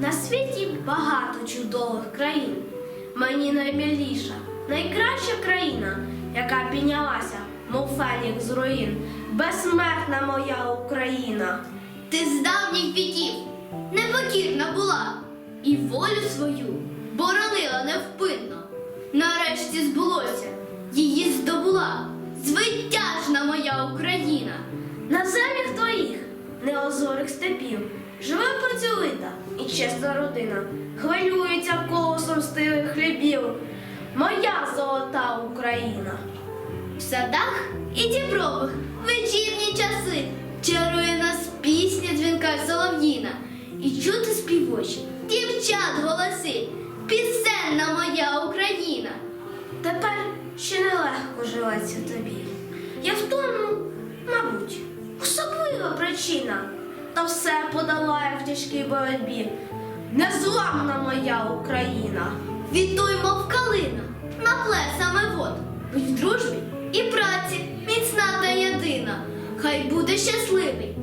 На світі багато чудових країн. Мені наймиліша, найкраща країна, яка піднялася, мов фенік з руїн, безсмертна моя Україна. Ти з давніх віків непокірна була і волю свою боронила невпинно. Нарешті збулося, її здобула звитяжна моя Україна. На землях твоїх неозорих степів живе працьовита і чесна родина, хвилюється колосом стилих хлібів. Моя золота Україна. В садах і дібрових вечірні часи чарує нас пісня дзвінка солов'їна, і чути співочі дівчат голоси, пісенна моя Україна. Тепер ще нелегко живеться тобі. Я в тому, мабуть, особлива причина, та все подолає в тяжкій боротьбі. Незламна моя Україна. Відтуй, в калина, на плесами вод, будь в дружбі і праці, міцна та єдина. Хай буде щасливий.